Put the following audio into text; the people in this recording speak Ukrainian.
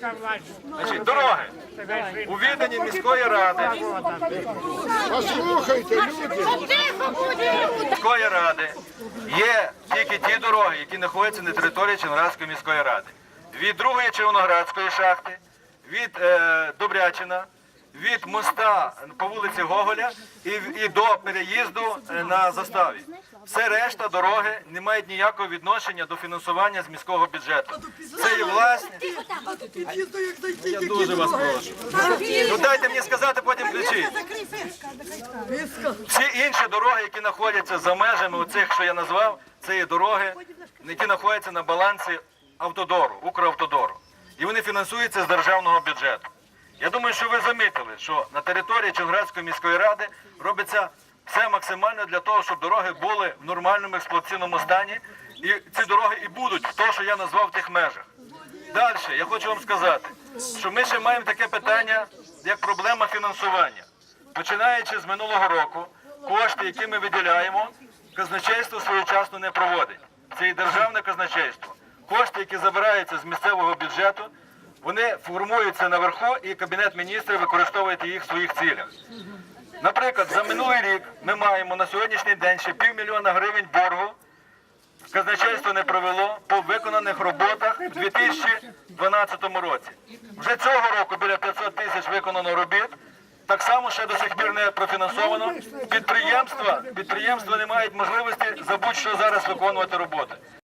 Значить, дороги. У відданні міської ради, Послухайте, люди. міської ради є тільки ті дороги, які знаходяться на території Черноградської міської ради. Від другої Червоноградської шахти, від е, Добрячина, від моста по вулиці Гоголя і, і до переїзду е, на заставі. Все решта дороги не мають ніякого відношення до фінансування з міського бюджету. Це є власність. Я дуже вас прошу. Ну дайте мені сказати, потім кричіть. Всі інші дороги, які знаходяться за межами оцих, що я назвав, це є дороги, які знаходяться на балансі автодору, Укравтодору. І вони фінансуються з державного бюджету. Я думаю, що ви замітили, що на території Чонградської міської ради робиться все максимально для того, щоб дороги були в нормальному експлуатаційному стані. І ці дороги і будуть те, що я назвав в тих межах. Далі я хочу вам сказати, що ми ще маємо таке питання, як проблема фінансування. Починаючи з минулого року, кошти, які ми виділяємо, казначейство своєчасно не проводить. Це і державне казначейство. Кошти, які забираються з місцевого бюджету, вони формуються наверху, і Кабінет міністрів використовує їх в своїх цілях. Наприклад, за минулий рік ми маємо на сьогоднішній день ще півмільйона гривень боргу казначейство не провело по виконаних роботах у 2012 році. Вже цього року біля 500 тисяч виконано робіт. Так само ще до сих пір не профінансовано. Підприємства, підприємства не мають можливості за будь-що зараз виконувати роботи.